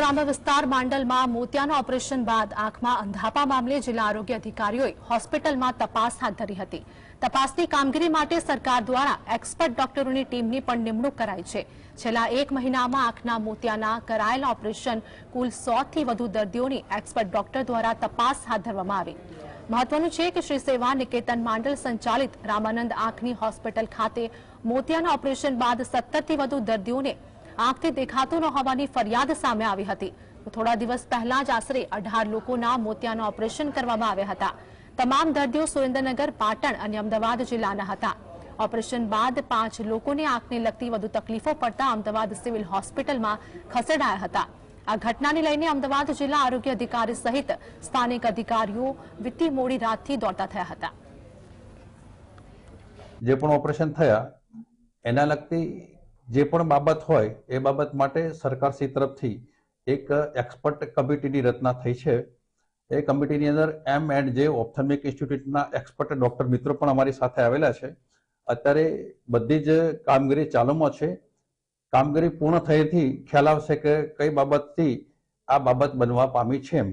ગ્રામ્ય વિસ્તાર માંડલમાં મોતિયાના ઓપરેશન બાદ આંખમાં અંધાપા મામલે જિલ્લા આરોગ્ય અધિકારીઓએ હોસ્પિટલમાં તપાસ હાથ ધરી હતી. તપાસની કામગીરી માટે સરકાર દ્વારા એક્સપર્ટ ડોક્ટરોની ટીમની પણ નિમણૂક કરાઈ છે. છેલ્લા એક મહિનામાં આંખના મોતિયાના કરાયેલા ઓપરેશન કુલ સો થી વધુ દર્દીઓની એક્સપર્ટ ડોક્ટર દ્વારા તપાસ હાથ ધરવામાં આવી. મહત્વનું છે કે શ્રી સેવા નિકેતન માંડલ સંચાલિત રામાનંદ આંખની હોસ્પિટલ ખાતે મોતિયાના ઓપરેશન બાદ સત્તરથી વધુ દર્દીઓને આંખથી દેખાતો ન હોવાની ફરિયાદ સામે આવી હતી. થોડા દિવસ પહેલા જ આશરે અઢાર લોકોના મોતિયાના ઓપરેશન કરવામાં આવ્યા હતા. તમામ દર્દીઓ સુરેન્દ્રનગર, પાટણ અને અમદાવાદ જિલ્લાના હતા. ઓપરેશન બાદ પાંચ લોકોને આંખને લગતી વધુ તકલીફો પડતા અમદાવાદ સિવિલ હોસ્પિટલમાં ખસેડાયા હતા. આ ઘટનાને લઈને અમદાવાદ જિલ્લા આરોગ્ય અધિકારી સહિત સ્થાનિક અધિકારીઓ વીતી મોડી રાતથી દોડતા થયા હતા. જે પણ ઓપરેશન થયા, એના લગતી જે પણ બાબત હોય, એ બાબત માટે સરકારશ્રી તરફથી એક એક્સપર્ટ કમિટીની રચના થઈ છે. એ કમિટીની અંદર એમ એન્ડ જે ઓપ્થલ્મિક ઇન્સ્ટિટ્યૂટના એક્સપર્ટ ડોક્ટર મિત્રો પણ અમારી સાથે આવેલા છે. અત્યારે બધી જ કામગીરી ચાલુમાં છે. કામગીરી પૂર્ણ થયેથી ખ્યાલ આવશે કે કઈ બાબતથી આ બાબત બનવા પામી છે એમ.